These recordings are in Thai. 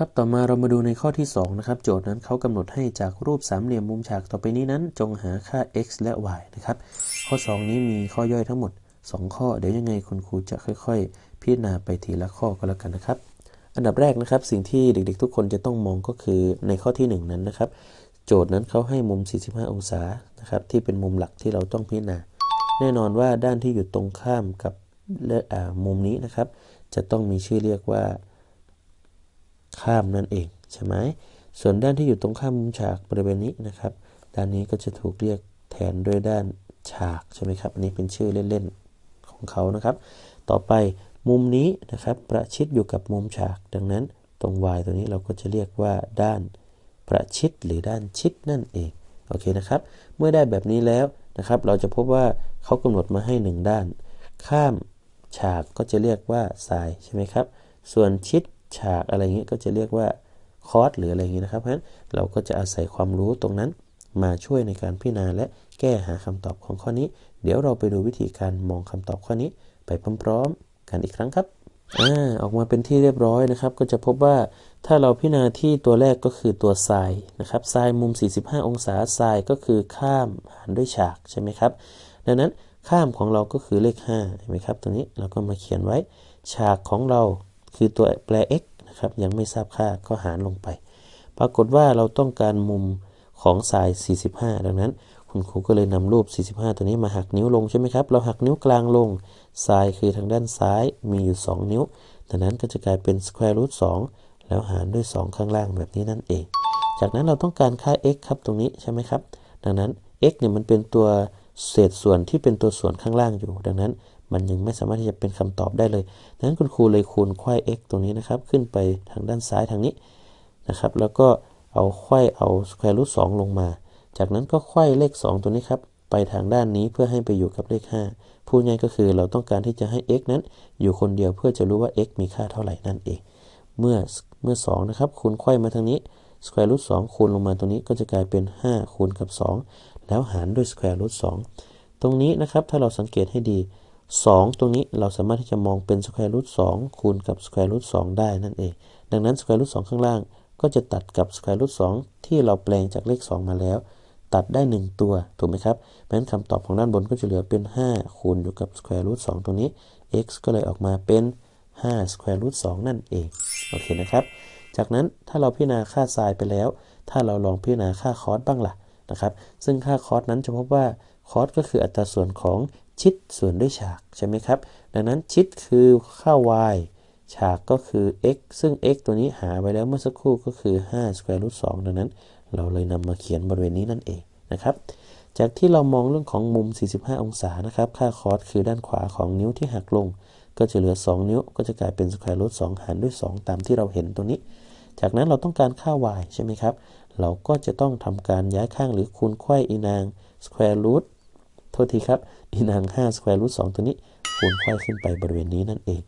ครับต่อมาเรามาดูในข้อที่ 2 นะครับ โจทย์นั้นเขากำหนดให้จากรูปสามเหลี่ยมมุมฉากต่อไปนี้นั้น จงหาค่า x และ y นะครับ ข้อ 2 นี้มีข้อย่อยทั้งหมด 2 ข้อ เดี๋ยวยังไงคุณครูจะค่อยๆ พิจารณาไปทีละข้อก็แล้วกันนะครับ อันดับแรกนะครับ สิ่งที่เด็กๆ ทุกคนจะต้องมองก็คือในข้อที่ 1 นั้นนะครับ โจทย์นั้นเขาให้มุม 45 องศานะครับที่เป็นมุมหลักที่เราต้องพิจารณา แน่นอนว่าด้านที่อยู่ตรงข้ามกับมุมนี้นะครับ จะต้องมีชื่อเรียกว่า ข้ามนั่นเองใช่ไหมส่วนด้านที่อยู่ตรงข้ามมุมฉากบริเวณนี้นะครับ ด้านนี้ก็จะถูกเรียกแทนด้วยด้านฉากใช่ไหมครับ อันนี้เป็นชื่อเล่นๆของเขานะครับ ต่อไปมุมนี้นะครับประชิดอยู่กับมุมฉาก ดังนั้นตรง y ตัวนี้เราก็จะเรียกว่าด้านประชิดหรือด้านชิดนั่นเองโอเคนะครับ เมื่อได้แบบนี้แล้วนะครับ เราจะพบว่าเขากำหนดมาให้ 1 ด้าน ข้ามฉากก็จะเรียกว่าทรายใช่ไหมครับ ส่วนชิด ฉากอะไรเงี้ยก็จะเรียกว่าคอร์สหรืออะไรเงี้ยนะครับเพราะฉะนั้นเราก็จะอาศัยความรู้ตรงนั้นมาช่วยในการพิจารณาและแก้หาคำตอบของข้อนี้ เดี๋ยวเราไปดูวิธีการมองคำตอบข้อนี้ ไปพร้อมๆ กันอีกครั้งครับอ่าออกมาเป็นที่เรียบร้อยนะครับ ก็จะพบว่าถ้าเราพิจารณาที่ตัวแรกก็คือตัวทรายนะครับทรายมุม 45 องศาทรายก็คือข้ามหารด้วยฉากใช่ไหมครับ ดังนั้นข้ามของเราก็คือเลข5เห็นไหมครับตัวนี้เราก็มาเขียนไว้ ฉากของเรา คือตัวแปร x นะครับยังไม่ทราบค่าก็หารลงไป ปรากฏว่าเราต้องการมุมของสาย 45 ดังนั้น คุณครูก็เลยนำรูป 45 ตัวนี้มาหักนิ้วลงใช่ไหมครับ เราหักนิ้วกลางลงสายคือทางด้านซ้ายมีอยู่ 2 นิ้ว ดังนั้นก็จะกลายเป็น square root 2 แล้วหารด้วย 2 ข้างล่างแบบนี้นั่นเอง จากนั้นเราต้องการค่า x ครับตรงนี้ใช่ไหมครับ ดังนั้น x เนี่ยมันเป็นตัวเศษส่วนที่เป็นตัวส่วนข้างล่างอยู่ ดังนั้น มันยังไม่สามารถที่จะเป็นคำตอบได้เลยดังนั้นคุณครูเลยคูณควาย x ตรงนี้นะครับ ขึ้นไปทางด้านซ้ายทางนี้นะครับ แล้วก็เอาควายเอาสแควร์รูทสลงมา จากนั้นก็ควายเลข 2 ตัวนี้ครับ ไปทางด้านนี้เพื่อให้ไปอยู่กับเลข 5 พูดง่ายก็คือเราต้องการที่จะให้ x นั้น อยู่คนเดียวเพื่อจะรู้ว่า x มีค่าเท่าไหร่นั่นเอง เมื่อเมื่อ 2 นะครับ คูณควายมาทางนี้สแควร์รูทสคูณลงมาตรงนี้ก็จะกลายเป็น 5 คูณกับ 2 แล้วหารด้วยสแควร์รูทสตรงนี้นะครับถ้าเราสังเกตให้ดี 2 ตรงนี้เราสามารถที่จะมองเป็นสแควร์รูทสคูณกับสแควร์รูทสได้นั่นเอง ดังนั้นสแควร์รูทสข้างล่างก็จะตัดกับสแควร์รูทสที่เราแปลงจากเลข 2 มาแล้ว ตัดได้ 1 ตัว ถูกไหมครับเพราะฉะนั้นคำตอบของด้านบนก็จะเหลือเป็น 5 คูณอยู่กับสแควร์รูทสตรงนี้ x ก็เลยออกมาเป็น5สแควร์รูทสนั่นเอง โอเคนะครับ จากนั้นถ้าเราพิจารณาค่าไซน์ไปแล้ว ถ้าเราลองพิจารณาค่าคอสบ้างล่ะ นะครับ ซึ่งค่าคอสนั้นจะพบว่าคอสก็คืออัตราส่วนของชิดส่วนด้วยฉากใช่ไหมครับ ดังนั้นชิดคือค่า y ฉากก็คือ x ซึ่ง x ตัวนี้หาไว้แล้วเมื่อสักครู่ก็คือ5 square root 2ดังนั้น เราเลยนำมาเขียนบริเวณนี้นั่นเองนะครับ จากที่เรามองเรื่องของมุม 45 องศานะครับ ค่าคอสคือด้านขวาของนิ้วที่หักลง ก็จะเหลือ 2 นิ้ว ก็จะกลายเป็น square root 2 หารด้วย 2 ตามที่เราเห็นตรงนี้ จากนั้นเราต้องการค่า y ใช่ไหมครับ เราก็จะต้องทำการย้ายข้างหรือคูณไขว้อีนาง square root โทษทีครับอินาง 5 square root 2 ตัวนี้ คูณค่อยขึ้นไปบริเวณนี้นั่นเอง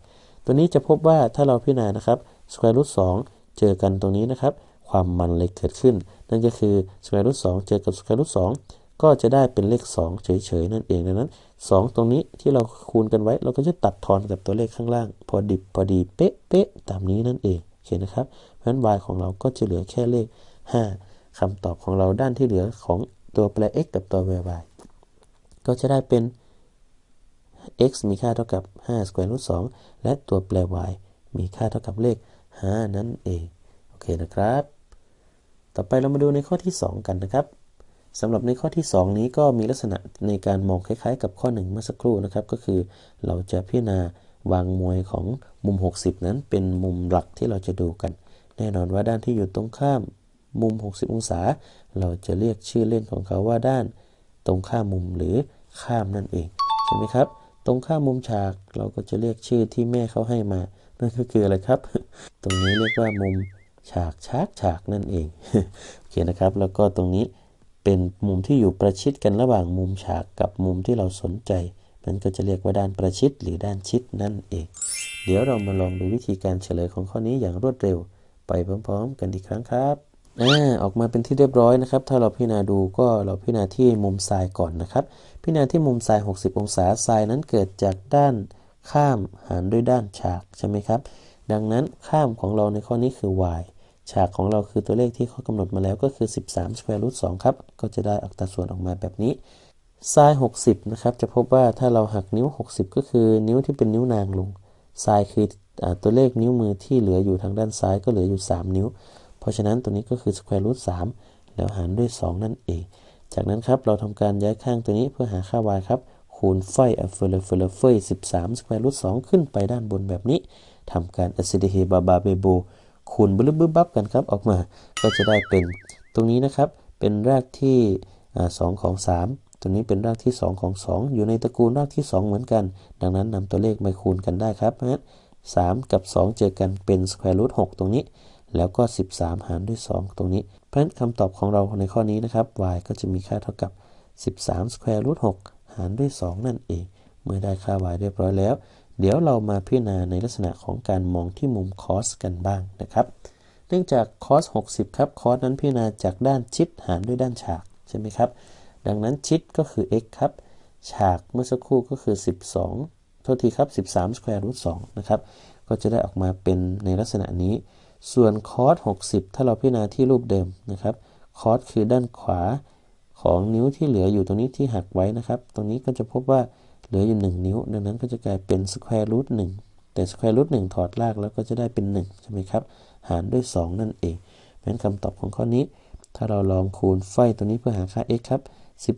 ตัวนี้จะพบว่าถ้าเราพิจารณานะครับ square root 2 เจอกันตรงนี้นะครับ ความมันเลยเกิดขึ้น นั่นก็คือ square root 2 เจอกับ square root 2 ก็จะได้เป็นเลข 2 เฉยๆ นั่นเองดังนั้น 2 ตรงนี้ที่เราคูณกันไว้ เราก็จะตัดทอนกับตัวเลขข้างล่าง พอดิบพอดีเป๊ะๆตามนี้นั่นเองโอเคนะครับ เพราะฉะนั้น y ของเราก็จะเหลือแค่เลข 5คำตอบของเราด้านที่เหลือของตัวแปร x กับตัว y ก็จะได้เป็น x มีค่าเท่ากับ5 square root 2และตัวแปร y มีค่าเท่ากับเลข 5 นั่นเอง โอเคนะครับ ต่อไปเรามาดูในข้อที่ 2 กันนะครับสำหรับในข้อที่ 2 นี้ก็มีลักษณะในการมองคล้ายๆ กับข้อ 1 เมื่อสักครู่นะครับ ก็คือเราจะพิจารณาวางมวยของมุม 60 นั้นเป็นมุมหลักที่เราจะดูกัน แน่นอนว่าด้านที่อยู่ตรงข้าม มุม 60 องศา เราจะเรียกชื่อเล่นของเขาว่าด้านตรงข้ามมุมหรือข้ามนั่นเองใช่ไหมครับ ตรงข้ามมุมฉากเราก็จะเรียกชื่อที่แม่เขาให้มา นั่นก็คืออะไรครับ ตรงนี้เรียกว่ามุมฉากฉากฉากนั่นเองโอเคนะครับ แล้วก็ตรงนี้เป็นมุมที่อยู่ประชิดกันระหว่างมุมฉากกับมุมที่เราสนใจมันก็จะเรียกว่าด้านประชิดหรือด้านชิดนั่นเอง เดี๋ยวเรามาลองดูวิธีการเฉลยของข้อนี้อย่างรวดเร็ว ไปพร้อมๆ กันอีกครั้งครับ อ่าออกมาเป็นที่เรียบร้อยนะครับ ถ้าเราพิจารณาดูก็เราพิจารณาที่มุมทรายก่อนนะครับ พิจารณาที่มุมทราย 60 องศาทรายนั้นเกิดจากด้านข้ามหารด้วยด้านฉากใช่ไหมครับ ดังนั้นข้ามของเราในข้อนี้คือ y ฉากของเราคือตัวเลขที่เขากำหนดมาแล้วก็คือ 13 square root 2ครับ ก็จะได้อัตราส่วนออกมาแบบนี้ไซน์60 นะครับ จะพบว่าถ้าเราหักนิ้ว 60 ก็คือนิ้วที่เป็นนิ้วนางลงไซน์คืออตัวเลขนิ้วมือที่เหลืออยู่ทางด้านซ้ายก็เหลืออยู่ 3 นิ้ว เพราะฉะนั้นตัวนี้ก็คือ square root 3แล้วหารด้วย 2 นั่นเอง จากนั้นครับเราทำการย้ายข้างตัวนี้เพื่อหาค่า y ครับ คูณไฟอเฟลเฟลเฟย13 square root 2ขึ้นไปด้านบนแบบนี้ทำการอ c ซิเดเฮบาบาเบโบคูณบึ้บบึบบับกันครับออกมา ก็จะได้เป็นตรงนี้นะครับเป็นรากที่สองของ 3 ตัวนี้เป็นรากที่ 2 ของ 2 อยู่ในตระกูลรากที่ 2 เหมือนกัน ดังนั้นนำตัวเลขมาคูณกันได้ครับเพราะฉะนั้น3กับ 2 เจอกันเป็นสแควร์รูท6ตรงนี้ แล้วก็ 13 หารด้วย 2 ตรงนี้ เพราะฉะนั้นคำตอบของเราในข้อนี้นะครับ y ก็จะมีค่าเท่ากับ 13สแควร์รูท6หารด้วย 2 นั่นเอง เมื่อได้ค่า y เรียบร้อยแล้ว เดี๋ยวเรามาพิจารณาในลักษณะของการมองที่มุมคอสกันบ้างนะครับ เนื่องจากคอส60 ครับคอสนั้นพิจารณาจากด้านชิดหารด้วยด้านฉากใช่ไหมครับ ดังนั้นชิดก็คือ x ครับ ฉากเมื่อสักครู่ก็คือ 12 โทษทีครับ 13 square root 2นะครับ ก็จะได้ออกมาเป็นในลักษณะนี้ ส่วนคอส60 ถ้าเราพิจารณาที่รูปเดิมนะครับคอสคือด้านขวาของนิ้วที่เหลืออยู่ตรงนี้ที่หักไว้นะครับ ตรงนี้ก็จะพบว่าเหลืออยู่ 1 นิ้ว ดังนั้นก็จะกลายเป็น square root 1แต่ square root 1ถอดรากแล้วก็จะได้เป็น 1 ใช่ไหมครับ หารด้วย 2 นั่นเองเพราะฉะนั้นคำตอบของข้อนี้ ถ้าเราลองคูณไฟตัวนี้เพื่อหาค่า x ครับ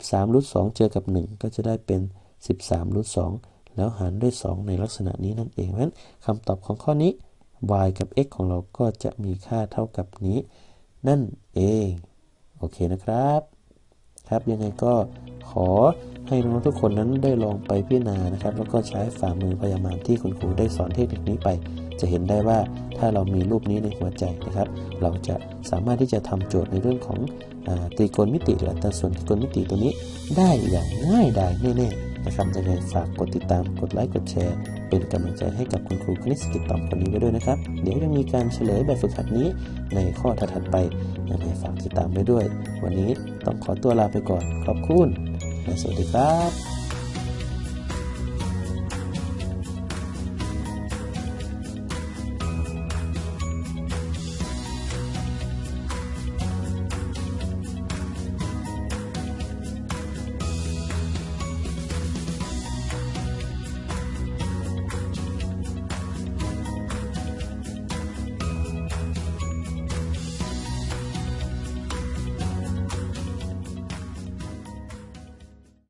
13รูท2เจอกับ 1 ก็จะได้เป็น 13รูท2แล้วหารด้วย 2 ในลักษณะนี้นั่นเองเพราะฉะนั้นคำตอบของข้อนี้ y กับ x ของเราก็จะมีค่าเท่ากับนี้ นั่นเองโอเคนะครับ ครับยังไงก็ขอให้น้องทุกคนนั้นได้ลองไปพิจารณานะครับ แล้วก็ใช้ฝ่ามือพยามารที่คุณครูได้สอนเทคนิคนี้ไป จะเห็นได้ว่าถ้าเรามีรูปนี้ในหัวใจนะครับ เราจะสามารถที่จะทำโจทย์ในเรื่องของตรีโกณมิติหรืออัตราส่วนตรีโกณมิติตัวนี้ได้อย่างง่ายดายแน่ๆนะครับยังไงฝากกดติดตามกดไลค์กดแชร์ เป็นกำลังใจให้กับคุณครูคณิตศกิจต่อคนนี้ไว้ด้วยนะครับ เดี๋ยวยังมีการเฉลยแบบฝึกหัดนี้ในข้อถัดไปยังไงฝากติดตามไว้ด้วย วันนี้ต้องขอตัวลาไปก่อน ขอบคุณและสวัสดีครับ